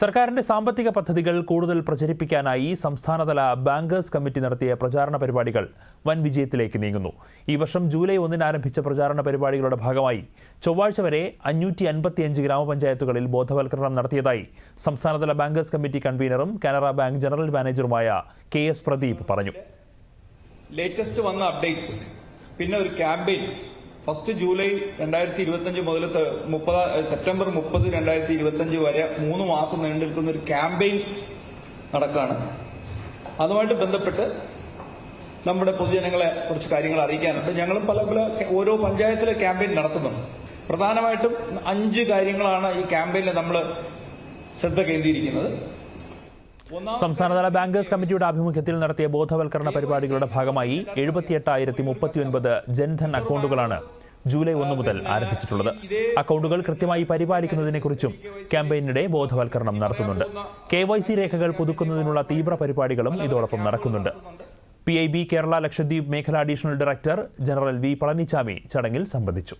സർക്കാരിന്റെ സാമ്പത്തിക പദ്ധതികൾ കൂടുതൽ പ്രചരിപ്പിക്കാനായി സംസ്ഥാനതല ബാങ്കേഴ്സ് കമ്മിറ്റി നടത്തിയ പ്രചാരണ പരിപാടികൾ വൻ വിജയത്തിലേക്ക് നീങ്ങുന്നു. ഈ വർഷം ജൂലൈ ഒന്നിന് ആരംഭിച്ച പ്രചാരണ പരിപാടികളുടെ ഭാഗമായി ചൊവ്വാഴ്ച വരെ അഞ്ഞൂറ്റി അൻപത്തിയഞ്ച് ഗ്രാമപഞ്ചായത്തുകളിൽ ബോധവൽക്കരണം നടത്തിയതായി സംസ്ഥാനതല ബാങ്കേഴ്സ് കമ്മിറ്റി കൺവീനറും കാനറ ബാങ്ക് ജനറൽ മാനേജറുമായ കെ എസ് പ്രദീപ് പറഞ്ഞു. ലേറ്റസ്റ്റ് വന്ന അപ്ഡേറ്റ്സ് പിന്നെ ഒരു ക്യാമ്പയിൻ ഫസ്റ്റ് ജൂലൈ രണ്ടായിരത്തി ഇരുപത്തഞ്ച് മുതൽ മുപ്പത് സെപ്റ്റംബർ മുപ്പത് രണ്ടായിരത്തി ഇരുപത്തഞ്ച് വരെ മൂന്ന് മാസം നീണ്ടിരിക്കുന്ന ഒരു ക്യാമ്പയിൻ നടക്കുകയാണ് അതുമായിട്ട് ബന്ധപ്പെട്ട് നമ്മുടെ പൊതുജനങ്ങളെ കുറച്ച് കാര്യങ്ങൾ അറിയിക്കാനുണ്ട്. ഞങ്ങൾ പല പല ഓരോ പഞ്ചായത്തിലെ ക്യാമ്പയിൻ നടത്തുന്നുണ്ട്. പ്രധാനമായിട്ടും അഞ്ച് കാര്യങ്ങളാണ് ഈ ക്യാമ്പയിനിൽ നമ്മൾ ശ്രദ്ധ കേന്ദ്രീകരിക്കുന്നത്. സംസ്ഥാനതല ബാങ്കേഴ്സ് കമ്മിറ്റിയുടെ ആഭിമുഖ്യത്തിൽ നടത്തിയ ബോധവൽക്കരണ പരിപാടികളുടെ ഭാഗമായി എഴുപത്തിയെട്ടായിരത്തി മുപ്പത്തിയൊൻപത് ജൻധൻ അക്കൗണ്ടുകളാണ് ജൂലൈ ഒന്ന് മുതൽ ആരംഭിച്ചിട്ടുള്ളത്. അക്കൗണ്ടുകൾ കൃത്യമായി പരിപാലിക്കുന്നതിനെക്കുറിച്ചും ക്യാമ്പയിനിടെ ബോധവൽക്കരണം നടത്തുന്നുണ്ട്. കെ രേഖകൾ പുതുക്കുന്നതിനുള്ള തീവ്ര പരിപാടികളും ഇതോടൊപ്പം നടക്കുന്നുണ്ട്. P I B Kerala Lakshadweep മേഖല additional director general V Palanichami ചടങ്ങിൽ സംബന്ധിച്ചു.